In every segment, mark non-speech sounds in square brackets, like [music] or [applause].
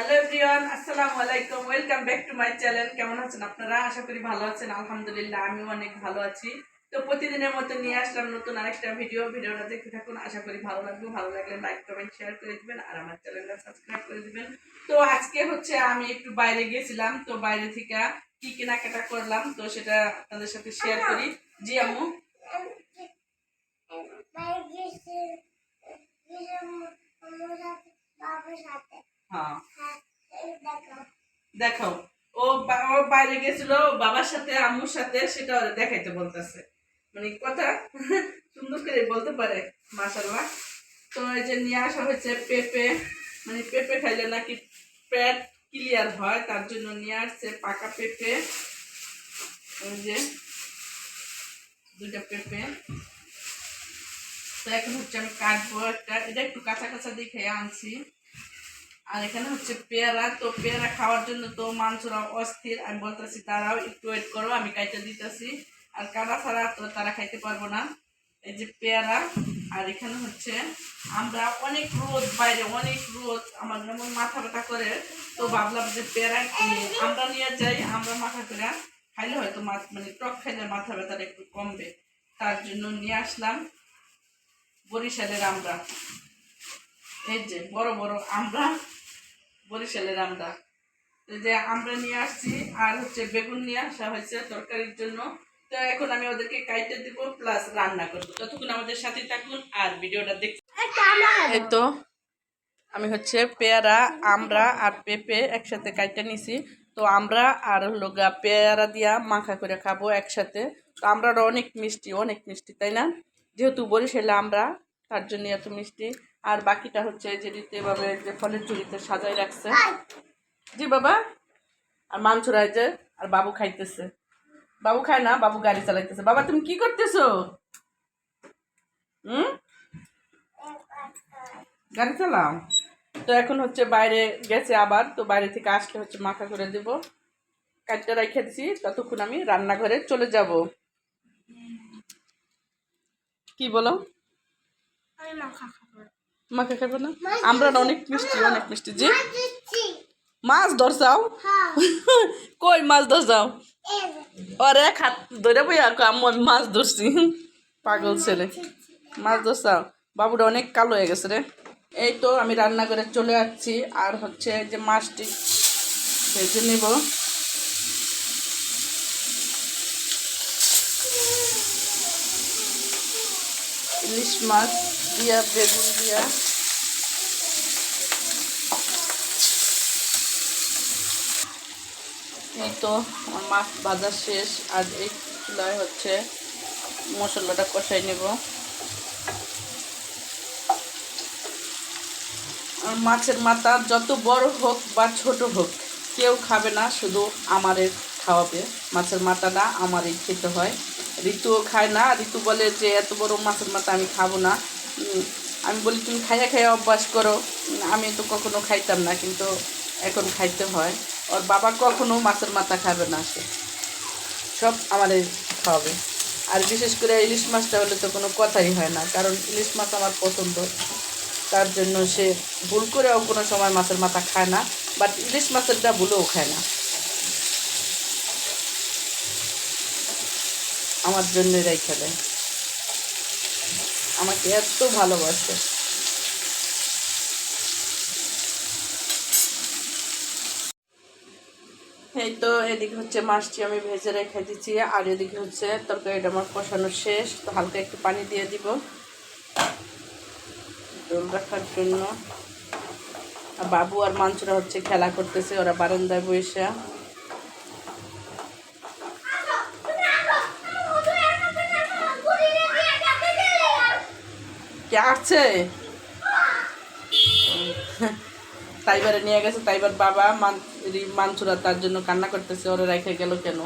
Hello everyone আসসালামু আলাইকুম welcome back to my channel কেমন আছেন আপনারা? আশা করি ভালো আছেন। আলহামদুলিল্লাহ, আমিও অনেক ভালো আছি। তো প্রতিদিনের মতো নিয়ে আসলাম নতুন আরেকটা ভিডিও ভিডিওটা দেখতে থাকুন। আশা করি ভালো লাগবে। ভালো লাগলে লাইক কমেন্ট শেয়ার করে দিবেন আর আমার চ্যানেলটা সাবস্ক্রাইব করে দিবেন। তো আজকে হচ্ছে আমি একটু বাইরে গিয়েছিলাম। তো বাইরে থেকে কি কেনাকাটা করলাম, তো সেটা আপনাদের সাথে শেয়ার করি। জি আম্মু। হ্যাঁ। দেখো। ও ও বাইরে গেছিল বাবার সাথে আম্মুর সাথে সেটা ওরে দেখাইতে বলতেছে। মানে কথা [laughs] সুন্দর করে বলতে পারে মাশাল্লাহ তো এই যে নিয়ে আসা হয়েছে পেঁপে মানে পেঁপে খাইলে নাকি পেট ক্লিয়ার হয় তার জন্য নিয়ে আসছে পাকা পেঁপে। ওই যে দুইটা পেঁপে। তো এখন হচ্ছে আমি কাটবো একটা। এটা একটু কাঁচা কাঁচা দেখে আনছি। আর এখানে হচ্ছে পেয়ারা। তো পেয়ারা খাওয়ার জন্য তো মানুষরা অস্থির। আমি বলতেছি তারাও একটু ওয়েট করো, আমি কাইতে দিতেছি। আর কাটা ছাড়া তো তারা খাইতে পারব না। এই যে পেয়ারা, আর এখানে হচ্ছে আমরা অনেক রোদ, বাইরে অনেক রোদ, আমার যেমন মাথা ব্যথা করে, তো ভাবলাম যে পেয়ারা আমরা নিয়ে যাই, আমরা মাথা করে। খাইলে হয়তো মানে টক খাইলে মাথা ব্যথাটা একটু কমবে। তার জন্য নিয়ে আসলাম বরিশালের আমরা। এই যে বড় বড় আমরা বরিশালের আমরা যে আমরা নিয়ে আসছি আর হচ্ছে বেগুন নিয়ে আসা হয়েছে তরকারির জন্য। তো এখন আমি ওদেরকে কাইটে দিব প্লাস রান্না করব। ততক্ষণ আমাদের সাথে থাকুন আর ভিডিওটা দেখতে এই তো আমি হচ্ছে পেয়ারা আমরা আর পেঁপে একসাথে কাইটে নিছি। তো আমরা আর হলো গা পেয়ারা দিয়া মাখা করে খাব একসাথে। তো আমরা অনেক মিষ্টি অনেক মিষ্টি তাই না? যেহেতু বরিশালে আমরা তার জন্য এত মিষ্টি। আর বাকিটা হচ্ছে যে রীতি এভাবে যে ফলের ঝুড়িতে সাজাই রাখছে। জি বাবা। আর মাংসরা যে আর বাবু খাইতেছে। বাবু খায় না বাবু গাড়ি চালাইতেছে। বাবা তুমি কি করতেছো? হুম? গাড়ি চালাও। তো এখন হচ্ছে বাইরে গেছে আবার তো বাইরে থেকে আসলে হচ্ছে মাখা করে দেব। কাজটা রেখে দিছি ততক্ষণ আমি রান্নাঘরে চলে যাব। কি বলো? মাখা খাব। না আমরা না? অনেক মিষ্টি অনেক মিষ্টি জি। মাছ ধরছাও? [laughs] কই মাছ ধরছাও? ওরে খাত ধরে বই আর আম্মু আমি মাছ ধরছি। পাগল ছেলে। মাছ ধরছাও? বাবুটা অনেক কালো হয়ে গেছে রে। এই তো আমি রান্না করে চলে যাচ্ছি আর হচ্ছে যে মাছটি ভেজে নেব। ইলিশ মাছ। দিয়া, বেগুন দিয়া। এই তো আমার মাছ বাজার শেষ, আর এই চুলায় হচ্ছে মশলাটা কষাই নেব। আর মাছের মাথা যত বড় হোক বা ছোট হোক, কেউ খাবে না, শুধু আমারে খাওয়াবে। মাছের মাথাটা আমারই খেতে হয়। ঋতুও খায় না, ঋতু বলে যে, এত বড় মাছের মাথা আমি খাব না। আমি বলি, তুমি খাইয়া খাইয়া অভ্যাস করো। আমি তো কখনো খাইতাম না, কিন্তু এখন খাইতে হয়। ওর বাবা কখনো মাছের মাথা খাবে না, সে সব আমাদের খাওয়াবে আর বিশেষ করে ইলিশ মাছটা হলে তো কোনো কথাই হয় না, কারণ ইলিশ মাছ আমার পছন্দ। তার জন্য সে ভুল করেও কোনো সময় মাছের মাথা খায় না বাট ইলিশ মাছেরটা ভুলেও খায় না। আমার জন্য রেখে দেয়। আমাকে এত ভালোবাসে। এই তো এদিকে হচ্ছে মাছটি আমি ভেজে রেখে দিচ্ছি, আর এদিকে হচ্ছে তরকারিটা আমার কষানো শেষ, তো হালকা একটু পানি দিয়ে দিব। রোল রাখার জন্য। বাবু আর মাংসরা হচ্ছে খেলা করতেছে, ওরা বারান্দায় বসে। কে আসছে? তাইবারে নিয়ে গেছে তাইবার বাবা মান- মানসুরা তার জন্য কান্না করতেছে ওরা রেখে গেল কেন?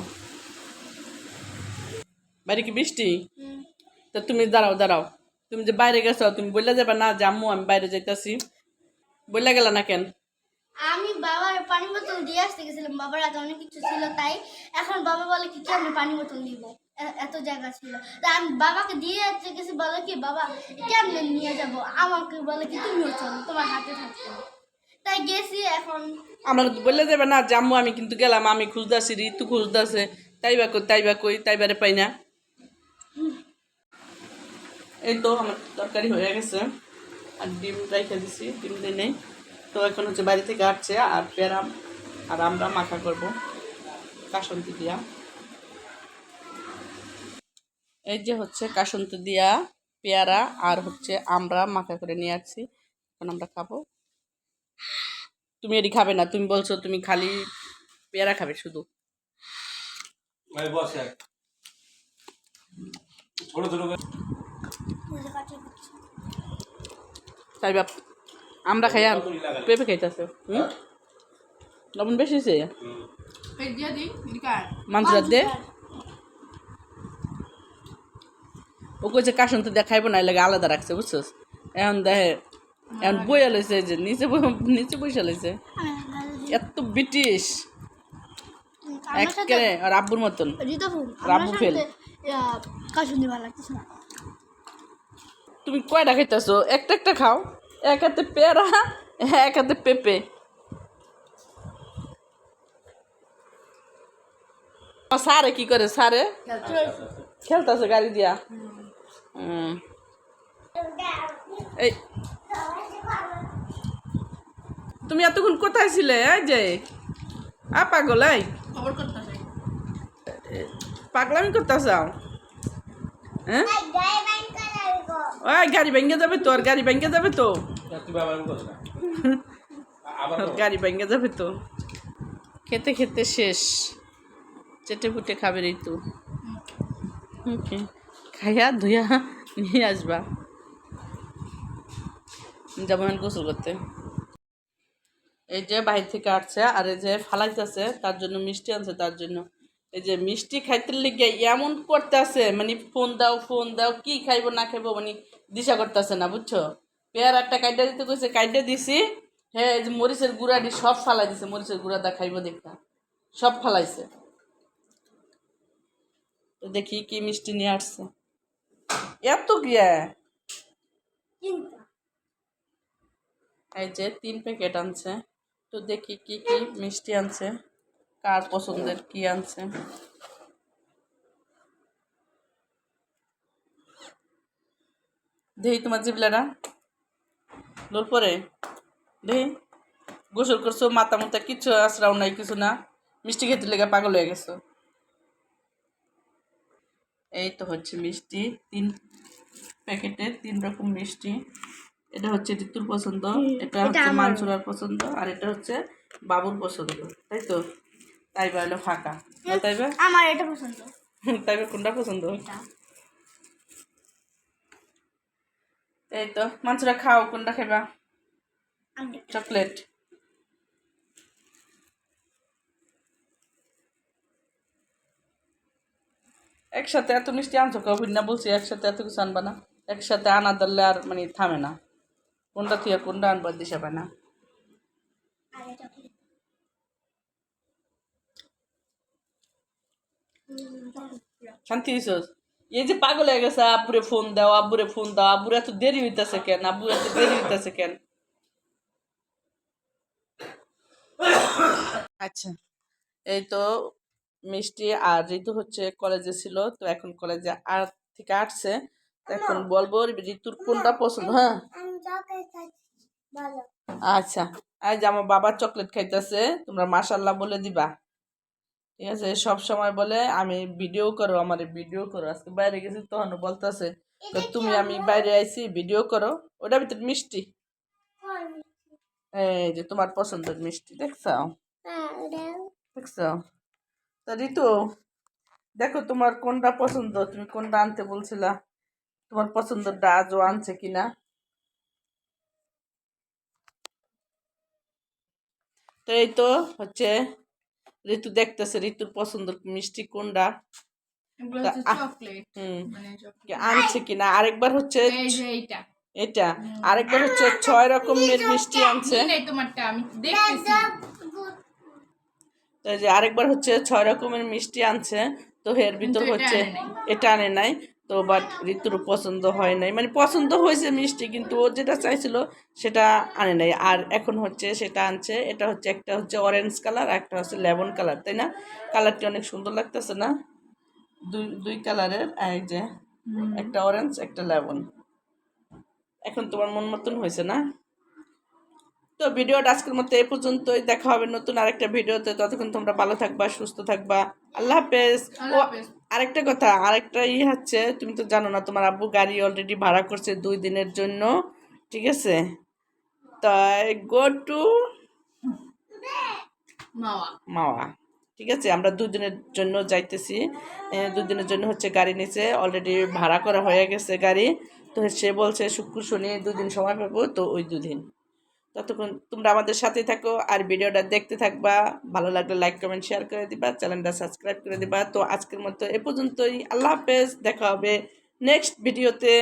বাড়ি কি বৃষ্টি? তো তুমি দাঁড়াও দাঁড়াও। তুমি যে বাইরে গেছো তুমি বললে যাবে না জাম্মু আমি বাইরে যাইতাছি। বললে গেল না কেন? আমি বাবার পানি বোতল দিয়ে আসতে গেছিলাম বাবার হাতে অনেক কিছু ছিল তাই। এখন বাবা বলে কি আমি পানি বোতল নিব? এ- এত জায়গা ছিল। তা আমি বাবাকে দিয়ে গেছি, বলে কি, বাবা, কেমনে নিয়ে যাব? আমাকে বলে কি, তুমিও চলো, তোমার হাতে থাকবে তাই গেছি এখন। আমার বললে দেবে না, জাম্মু, আমি কিন্তু গেলাম, আমি খুঁজতেছি, ঋতু খুঁজতেছে। তাইবা কই তাইবা কই, তাইবারে পাই না। এই তো আমার তরকারি হয়ে গেছে, আর ডিম রেখে দিছি, ডিম দিয়ে নেই। তো এখন হচ্ছে বাড়ি থেকে আসছে, আর পেরাম আর আমরা মাখা করব, কাসন্তি দিয়া। এই যে হচ্ছে কাসন্ত দিয়া পেয়ারা আর হচ্ছে আমরা মাখা করে নিয়ে আসছি। এখন আমরা খাব। তুমি এটি খাবে না তুমি বলছো তুমি খালি পেয়ারা খাবে শুধু। তাই বাপ আমরা খাই আর পেঁপে খাইতেছে। হুম? লবণ বেশি হয়েছে মাংস দে। ও কইছে কাশন তো দেখাইবো না লাগে আলাদা রাখছে বুঝছস? এখন দেখে এখন বইয়া লইছে যে নিচে বই- নিচে বইসা লইছে। এত ব্রিটিশ। একেবারে আর আব্বুর মতন। ঋতু ফুল। রাবু ফেল। সাথে কাশুন্দি ভালো লাগতেছে না? তুমি কয়টা খাইতেছো? একটা একটা খাও। এক হাতে পেয়ারা এক হাতে পেঁপে। ও, সারে কি করে সারে? খেলতেছে। গাড়ি দিয়া। এই। তুমি এতক্ষণ কোথায় ছিলে? এই যে। আ পাগল এই। পাগলামি করতেছ? হ্যাঁ ওই গাড়ি ভেঙে যাবে তো আর গাড়ি ভেঙে যাবে তো। গাড়ি ভেঙে যাবে তো। খেতে খেতে শেষ। চেটে ফুটে খাবে ঋতু। ওকে। খাইয়া ধুইয়া নিয়ে আসবা। যাব এখন গোসল করতে। এই যে বাইরে থেকে আসছে, আর এই যে ফালাইতেছে, তার জন্য মিষ্টি আনছে, তার জন্য। এই যে মিষ্টি খাইতে লেগে এমন করতেছে মানে ফোন দাও ফোন দাও, কি খাইবো, না খাইবো মানে দিশা করতেছে না, বুঝছ? পেয়ার একটা কাইটা দিতে কইছে, কাইটা দিছি হ্যাঁ এই যে মরিচের গুঁড়াটি সব ফালাই দিছে, মরিচের গুঁড়াটা খাইবো দেখা। সব ফালাইছে। তো দেখি কি মিষ্টি নিয়ে আসছে। এত গিয়া। এই যে তিন প্যাকেট আনছে। তো দেখি কি কি মিষ্টি আনছে কার পছন্দের কি আনছে। দেখি তোমার জিবলাটা? লোল পরে? দেখি গোসল করছ মাথা মুথা কিচ্ছু আশ্রাও নাই কিছু না। মিষ্টি খেতে লেগে পাগল হয়ে গেছো। এই তো হচ্ছে মিষ্টি তিন প্যাকেটে তিন রকম মিষ্টি। এটা হচ্ছে ঋতুর পছন্দ এটা হচ্ছে মানসুরার পছন্দ আর এটা হচ্ছে বাবুর পছন্দ তাই তো? তাই বা হলো ফাঁকা তাই বা? আমার এটা পছন্দ। তাই বা কোনটা পছন্দ? এই তো মানসুরা খাও কোনটা খাইবা? চকলেট। একসাথে এত মিষ্টি আনছো কবির না বলছি, একসাথে এত কিছু আনবা না। একসাথে আনা ধরলে আর মানে থামে না। কোনটা থেকে কোনটা আনবার দিশা পায় না? শান্তি দিছস? এই যে পাগল হয়ে গেছে, আব্বুরে ফোন দাও, আব্বুরে ফোন দাও, আব্বুরে এত দেরি হইতাছে কেন? আব্বুর এত দেরি হইতাছে কেন? আচ্ছা এই তো মিষ্টি আর ঋতু হচ্ছে কলেজে ছিল তো এখন কলেজে আর থেকে আসছে। তো এখন বলব ঋতুর কোনটা পছন্দ হ্যাঁ? আচ্ছা আজ আমার বাবা চকলেট খাইতেছে তোমরা মাশাল্লাহ বলে দিবা। ঠিক আছে সব সময় বলে আমি ভিডিও করো আমার ভিডিও করো। আজকে বাইরে গেছি তখন বলতেছে তো তুমি আমি বাইরে আইছি ভিডিও করো। ওটা ভিতর মিষ্টি। এই যে তোমার পছন্দের মিষ্টি দেখছ? দেখছ? তা। ঋতু দেখো তোমার কোনটা পছন্দ? তুমি কোনটা আনতে বলছিলা? তোমার পছন্দটা আজও আনছে কিনা? তো এই তো হচ্ছে ঋতু দেখতেছে ঋতুর পছন্দ মিষ্টি কোনটা? মানে আনছে কিনা? আরেকবার হচ্ছে এটা। আরেকবার হচ্ছে ছয় রকমের মিষ্টি আনছে। তোমারটা আমি দেখতেছি। তো এই যে আরেকবার হচ্ছে ছয় রকমের মিষ্টি আনছে তো এর ভিতর হচ্ছে এটা আনে নাই তো বাট ঋতুর পছন্দ হয় নাই। মানে পছন্দ হয়েছে মিষ্টি কিন্তু ও যেটা চাইছিল সেটা আনে নাই। আর এখন হচ্ছে সেটা আনছে এটা হচ্ছে একটা হচ্ছে অরেঞ্জ কালার আর একটা হচ্ছে লেমন কালার তাই না? কালারটি অনেক সুন্দর লাগতেছে না? দুই দুই কালারের এই যে একটা অরেঞ্জ একটা লেমন এখন তোমার মন মতন হয়েছে না? তো ভিডিওটা আজকের মতো এই পর্যন্তই। দেখা হবে নতুন আরেকটা ভিডিওতে। ততক্ষণ তোমরা ভালো থাকবা সুস্থ থাকবা। আল্লাহ হাফেজ। ও আরেকটা কথা আরেকটা ই হচ্ছে তুমি তো জানো না তোমার আব্বু গাড়ি অলরেডি ভাড়া করছে দুই দিনের জন্য। ঠিক আছে? তাই গো টু মাওয়া। মাওয়া। ঠিক আছে আমরা দুদিনের জন্য যাইতেছি। দুদিনের জন্য হচ্ছে গাড়ি নিচে অলরেডি ভাড়া করা হয়ে গেছে গাড়ি। তো সে বলছে শুক্র শনি দুদিন সময় পাবো তো ওই দুদিন ততক্ষণ তোমরা আমাদের সাথে থাকো আর ভিডিওটা দেখতে থাকবা। ভালো লাগলে লাইক কমেন্ট শেয়ার করে দিবা। চ্যানেলটা সাবস্ক্রাইব করে দিবা। তো আজকের মতো এ পর্যন্তই। আল্লাহ হাফেজ। দেখা হবে নেক্সট ভিডিওতে